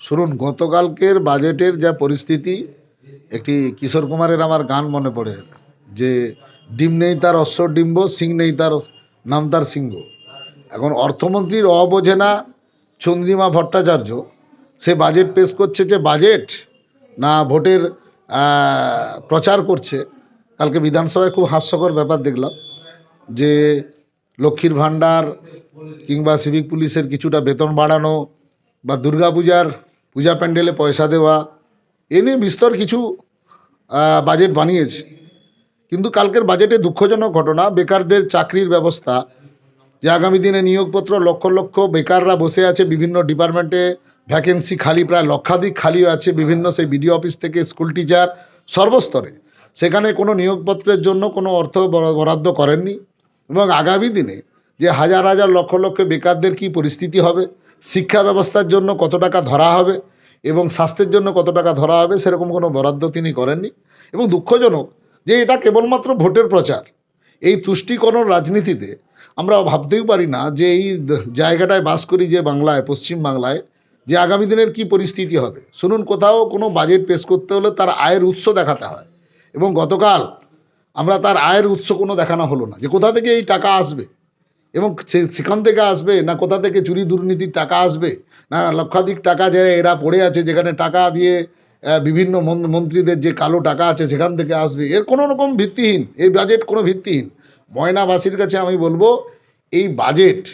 শুনুন, গতকালকের বাজেটের যা পরিস্থিতি, একটি কিশোর কুমারের আমার গান মনে পড়ে, যে ডিম নেই তার অশ্বর ডিম্ব, সিং নেই তার নাম তার সিংহ। এখন অর্থমন্ত্রীর অবোঝে না চন্দ্রিমা ভট্টাচার্য, সে বাজেট পেশ করছে যে বাজেট না ভোটের প্রচার করছে। কালকে বিধানসভায় খুব হাস্যকর ব্যাপার দেখলাম, যে লক্ষ্মীর ভাণ্ডার কিংবা সিভিক পুলিশের কিছুটা বেতন বাড়ানো বা দুর্গাপূজার পূজা প্যান্ডেলে পয়সা দেওয়া, এ নিয়ে বিস্তর কিছু বাজেট বানিয়েছে। কিন্তু কালকের বাজেটে দুঃখজনক ঘটনা, বেকারদের চাকরির ব্যবস্থা, যে আগামী দিনে নিয়োগপত্র লক্ষ লক্ষ বেকাররা বসে আছে বিভিন্ন ডিপার্টমেন্টে ভ্যাকেন্সি খালি প্রায় লক্ষাধিক খালি আছে বিভিন্ন সেই বিডিও অফিস থেকে স্কুল টিচার সর্বস্তরে। সেখানে কোনো নিয়োগপত্রের জন্য কোনো অর্থ বরাদ্দ করেননি। এবং আগামী দিনে যে হাজার হাজার লক্ষ লক্ষ বেকারদের কী পরিস্থিতি হবে শিক্ষা ব্যবস্থার জন্য কত টাকা ধরা হবে এবং স্বাস্থ্যের জন্য কত টাকা ধরা হবে সেরকম কোনো বরাদ্দ তিনি করেননি। এবং দুঃখজনক যে এটা কেবলমাত্র ভোটের প্রচার। এই তুষ্টিকরণ রাজনীতিতে আমরা ভাবতেই পারি না যে এই জায়গাটায় বাস করি যে বাংলায়, পশ্চিম বাংলায়, যে আগামী দিনের কি পরিস্থিতি হবে। শুনুন, কোথাও কোনো বাজেট পেশ করতে হলে তার আয়ের উৎস দেখাতে হয়। এবং গতকাল আমরা তার আয়ের উৎস কোনো দেখানো হলো না যে কোথা থেকে এই টাকা আসবে। এবং সেখান থেকে আসবে, না কোথা থেকে চুরি দুর্নীতির টাকা আসবে, না লক্ষাধিক টাকা যে এরা পড়ে আছে, যেখানে টাকা দিয়ে বিভিন্ন মন- মন্ত্রীদের যে কালো টাকা আছে, সেখান থেকে আসবে। এর কোনো রকম ভিত্তিহীন, এই বাজেট কোনো ভিত্তিহীন। ময়নাবাসীর কাছে আমি বলব, এই বাজেট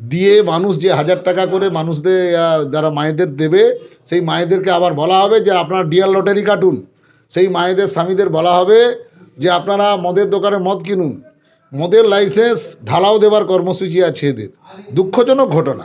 দিয়ে মানুষ যে হাজার টাকা করে মানুষদের যারা মায়েদের দেবে, সেই মায়েদেরকে আবার বলা হবে যে আপনারা ডিয়ার লটারি কাটুন। সেই মায়েদের স্বামীদের বলা হবে যে আপনারা মদের দোকানে মদ কিনুন। মদের লাইসেন্স ঢালাও দেবার কর্মসূচি আছে এদের। দুঃখজনক ঘটনা।